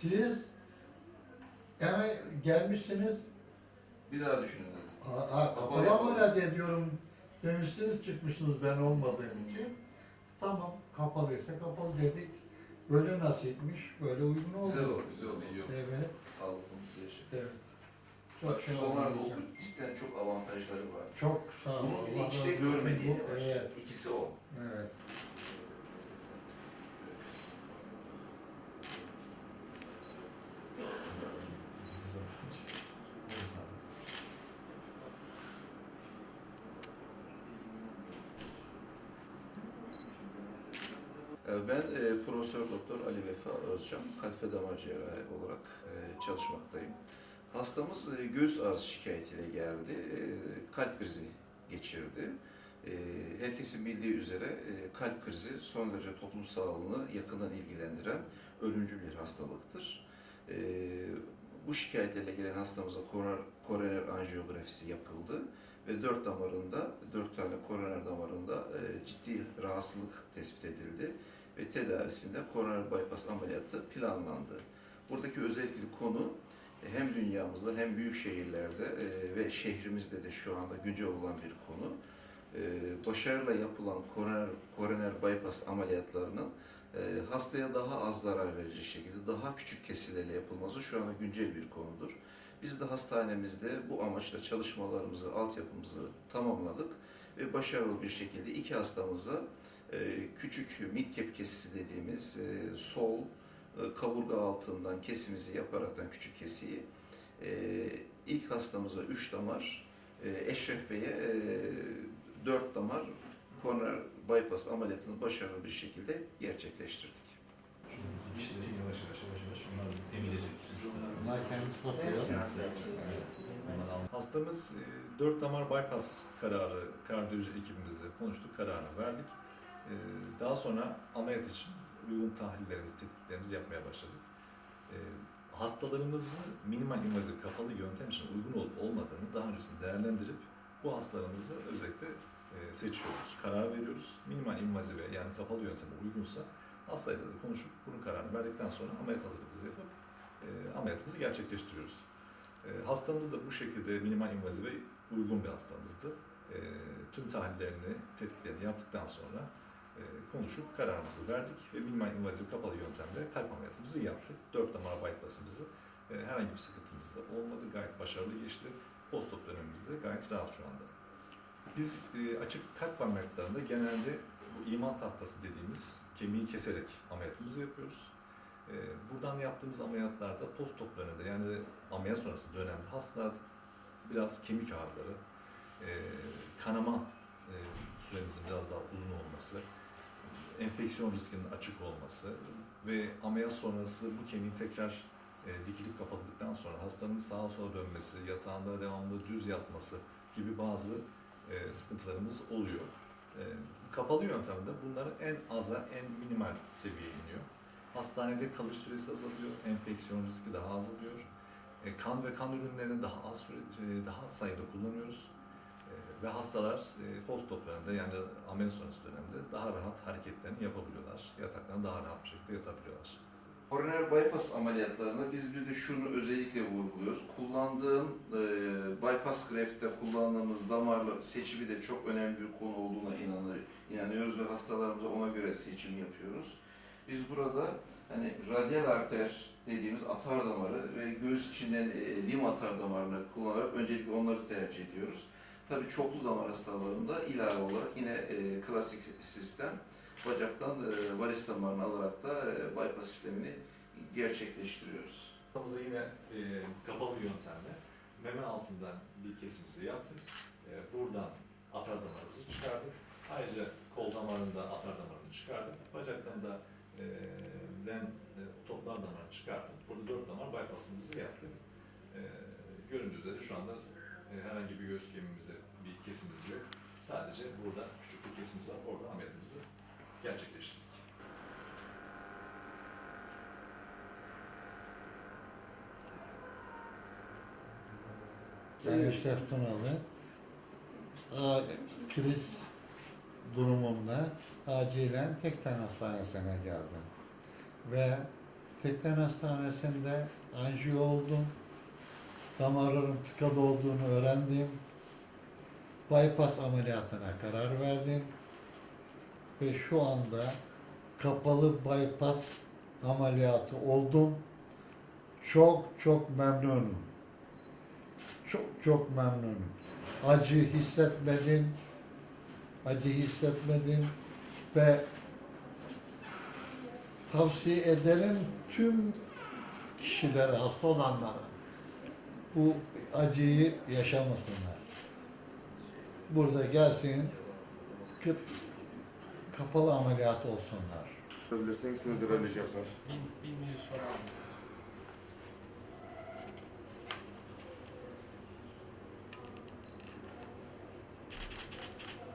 Siz hemen gelmişsiniz. Bir daha düşünün dedi. Kapalı kapalı mı yapalım. ne diyorum demişsiniz çıkmışsınız ben olmadığım için. Tamam kapalıysa kapalı dedik. Böyle nasipmiş, böyle uygun oldu. Güzel oldu, güzel oldu, iyi oldu. Evet, Sağlıklı, mutlu yaşa. evet. Bak sağ şu olun onlarda hocam. okul cidden çok avantajları var. Çok sağ olun. Bunun Allah işte razı olsun. görmediği Bu- var. Evet, İkisi o. evet. Ben e, Profesör Doktor Ali Vefa Özcan, kalp ve damar cerrahi olarak e, çalışmaktayım. Hastamız e, göğüs ağrısı şikayetiyle geldi. Kalp krizi geçirdi. Herkesin bildiği üzere kalp krizi son derece toplum sağlığını yakından ilgilendiren ölümcül bir hastalıktır. Bu şikayetlerle gelen hastamıza koroner, anjiyografisi yapıldı ve dört damarında, dört tane koroner damarında ciddi rahatsızlık tespit edildi ve tedavisinde koroner bypass ameliyatı planlandı. Buradaki özellikli konu e, hem dünyamızda hem büyük şehirlerde e, ve şehrimizde de şu anda güncel olan bir konu. E, Başarıyla yapılan koroner, koroner bypass ameliyatlarının hastaya daha az zarar verecek şekilde daha küçük kesilerle yapılması şu anda güncel bir konudur. Biz de hastanemizde bu amaçla çalışmalarımızı, altyapımızı tamamladık ve başarılı bir şekilde iki hastamıza küçük midcap kesisi dediğimiz e, sol e, kaburga altından kesimizi yaparaktan küçük kesiyi e, ilk hastamıza 3 damar, Eşref Bey'e 4 damar koroner bypass ameliyatını başarılı bir şekilde gerçekleştirdik. Çünkü kişileri yavaş yavaş yavaş yavaş bunlar emilecek. Bunlar kendisi satıyor. Hastamız e, 4 damar bypass kararı kardiyoloji ekibimizle konuştuk, kararını verdik. E, Daha sonra ameliyat için uygun tahlillerimizi, tetkiklerimizi yapmaya başladık. E, Hastalarımızın minimal invazif kapalı yöntem için uygun olup olmadığını daha öncesinde değerlendirip bu hastalarımızı özellikle e, seçiyoruz, karar veriyoruz. Minimal invazive yani kapalı yönteme uygunsa hastayla da konuşup bunun kararını verdikten sonra ameliyat hazırlığımızı yapıp e, ameliyatımızı gerçekleştiriyoruz. E, hastamız da bu şekilde minimal invazive uygun bir hastamızdı. Tüm tahlillerini, tetkiklerini yaptıktan sonra konuşup kararımızı verdik ve minimal invaziv kapalı yöntemle kalp ameliyatımızı yaptık. Dört damar bypassımızı e, herhangi bir sıkıntımız da olmadı. Gayet başarılı geçti. Postop dönemimizde gayet rahat şu anda. Biz e, açık kalp ameliyatlarında genelde bu iman tahtası dediğimiz kemiği keserek ameliyatımızı yapıyoruz. E, buradan yaptığımız ameliyatlarda postop dönemde yani ameliyat sonrası dönemde hastalar biraz kemik ağrıları, e, kanama e, süremizin biraz daha uzun olması, enfeksiyon riskinin açık olması ve ameliyat sonrası bu kemiğin tekrar e, dikilip kapatıldıktan sonra hastanın sağa sola dönmesi, yatağında devamlı düz yatması gibi bazı e, sıkıntılarımız oluyor. E, kapalı yöntemde bunların en aza, en minimal seviyeye iniyor. Hastanede kalış süresi azalıyor, enfeksiyon riski daha azalıyor. E, kan ve kan ürünlerini daha az süre, e, daha az sayıda kullanıyoruz. Ve hastalar e, post-op dönemde yani ameliyat sonrası dönemde daha rahat hareketlerini yapabiliyorlar. Yataklarına daha rahat bir şekilde yatabiliyorlar. Koroner bypass ameliyatlarında biz bir de şunu özellikle vurguluyoruz. Kullandığım e, bypass graft'te kullandığımız damarlı seçimi de çok önemli bir konu olduğuna inanır, inanıyoruz ve hastalarımıza ona göre seçim yapıyoruz. Biz burada hani radyal arter dediğimiz atar damarı ve göğüs içinden e, lim atar damarını kullanarak öncelikle onları tercih ediyoruz. Tabii çoklu damar hastalarında ilave olarak yine e, klasik sistem bacaktan e, varis damarını alarak da e, bypass sistemini gerçekleştiriyoruz. Hastamıza yine e, kapalı yöntemle meme altından bir kesimimizi yaptık. E, buradan atar damarımızı çıkardık. Ayrıca kol damarında atar damarını çıkardık. Bacaktan da e, len e, toplar damarını çıkartıp burada dört damar bypassımızı yaptık. E, göründüğü üzere şu anda herhangi bir göğüs kemiğimizde bir kesimiz yok. Sadece burada küçük bir kesimiz var. Orada ameliyatımızı gerçekleştirdik. Ben Eşref Tunalı. A- Kriz durumumda acilen tek tane hastanesine geldim. Ve Tekden Hastanesi'nde anjiyo oldum. Damarların tıkalı olduğunu öğrendim. Bypass ameliyatına karar verdim. Ve şu anda kapalı bypass ameliyatı oldum. Çok çok memnunum. Çok çok memnunum. Acı hissetmedim. Acı hissetmedim ve tavsiye ederim tüm kişilere, hasta olanlara bu acıyı yaşamasınlar. Burada gelsin, kapalı ameliyat olsunlar. Seni de öyle yapar. Bin, bin yüz falan.